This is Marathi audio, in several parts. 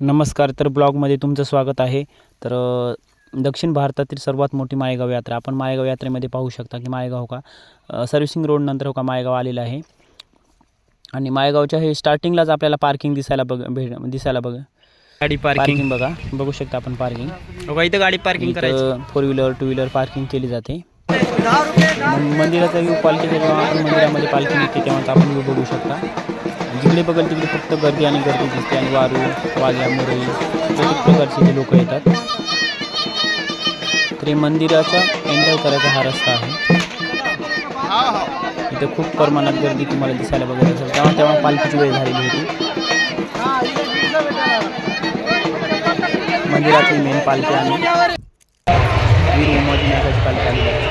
नमस्कार तर ब्लॉगमध्ये तुमचं स्वागत आहे. तर दक्षिण भारतातील सर्वात मोठी माळेगाव यात्रा. आपण माळेगाव यात्रेमध्ये पाहू शकता की माळेगाव का सर्व्हिसिंग रोडनंतर हो का माळेगाव आलेलं आहे. आणि माळेगावच्या हे स्टार्टिंगलाच आपल्याला पार्किंग दिसायला बघ भेट दिसायला बघ. गाडी पार्किंग. पार्किंग बघा. बघू शकता आपण पार्किंग. बघा इथं गाडी पार्किंग करायची? Four wheeler two wheeler parking केली जाते. मंदिराचा व्ह्यू जेव्हा आपण मंदिरामध्ये पालखी निघते तेव्हा आपण व्ह्यू बघू शकता. जिकडे बघेल तिकडे फक्त गर्दी आणि गर्दी दिसते आणि वारू वाघ्या मुरई प्रत्येक प्रकारचे ते लोक येतात. तर हे मंदिराचा एंटर करायचा हा रस्ता आहे. इथे खूप प्रमाणात गर्दी तुम्हाला दिसायला बघत असेल तेव्हा तेव्हा पालखीची वेळ झालेली होती. मंदिरातली मेन पालखी आणि वीर पालखी आली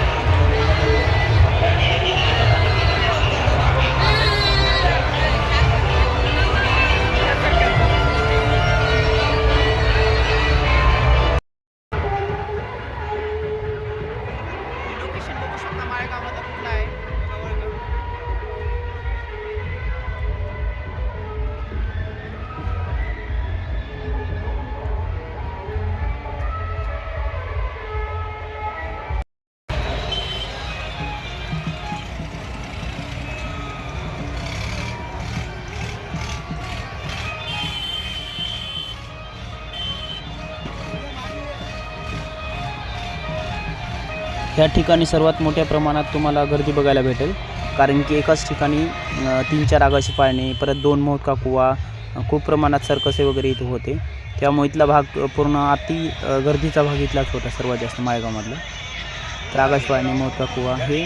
ह्या ठिकाणी सर्वात मोठ्या प्रमाणात तुम्हाला गर्दी बघायला भेटेल. कारण की एकाच ठिकाणी तीन चार आगाशी पाळणे परत दोन मोहका कुवा खूप प्रमाणात सर्कसे वगैरे इथं होते. त्यामुळे इथला भाग पूर्ण अति गर्दीचा भाग इथलाच होता सर्वात जास्त माळेगावमधला. तर आकाश पाळणे कुवा हे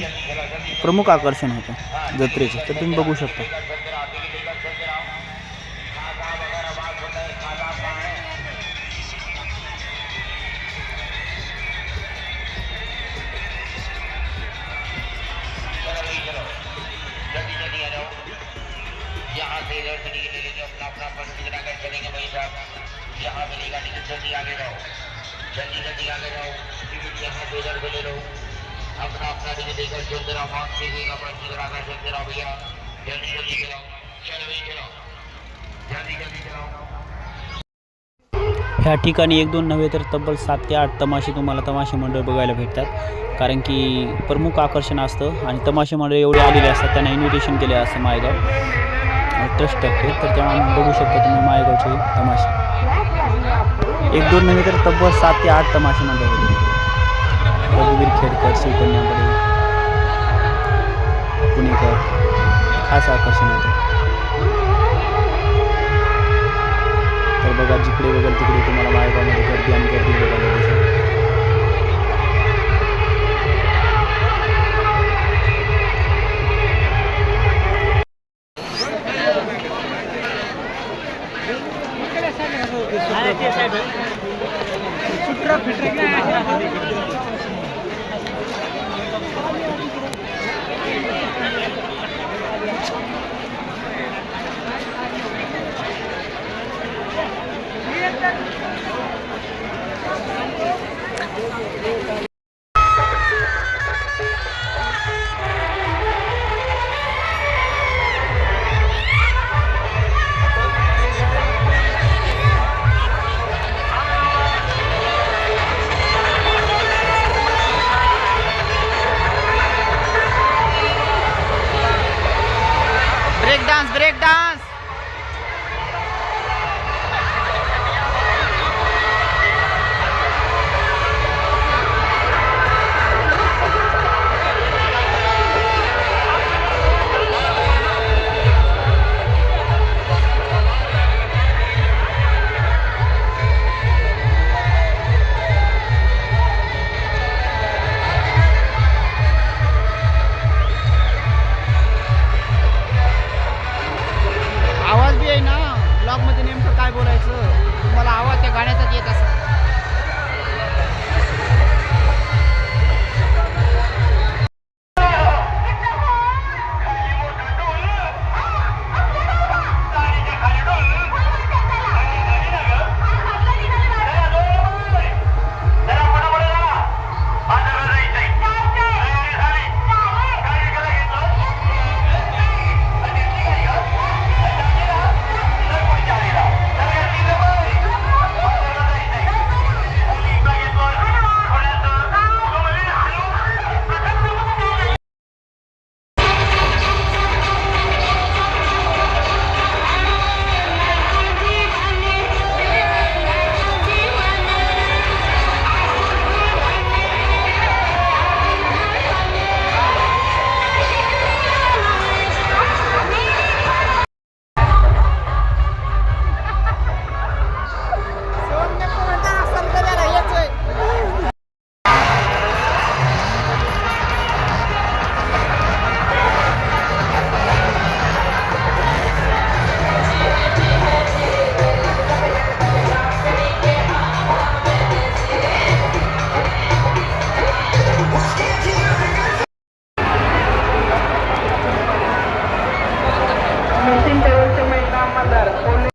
प्रमुख आकर्षण होतं जत्रेचं. तर तुम्ही बघू शकता. यहाँ मिलेगा लेकिन जल्दी आगे रहो जल्दी जल्दी आगे रहो टिकट यहाँ दो इधर से ले लो अपना अपना टिकट लेकर चलते रहो मास्क दीजिएगा अपना करा कर चलते रहो भैया। जल्दी जल्दी चलाओ। चलो भाई चलो जल्दी जल्दी चलाओ। ह्या ठिकाणी एक दोन नव्हे तर तब्बल सात ते आठ तमाशे तुम्हाला तमाशे मंडळ बघायला भेटतात. कारण की प्रमुख आकर्षण असतं आणि तमाशे मंडळ एवढे आलेले असतात त्यांना इन्व्हिटेशन केले असतं मायगाव. ट्रस्ट ट्रस्टतर्फे तर तेव्हा बघू शकता तुम्ही मायगावचे तमाशे. एक दोन महिने तर तब्बल सात ते आठ तमाशे मंडळ होते. रघुवीर खेडकर शिवकन्याकडे पुणेकर खास आकर्षण होतं. तर बघा जिकडे बघाल तिकडे तुम्हाला माळेगावमध्ये गर्दी आणि गर्दी बघायला दिसेल ब्रेक डान्स Breakdance, breakdance. काय बोलायचं? तुम्हाला आवाज त्या गाण्याचाच येत असेल.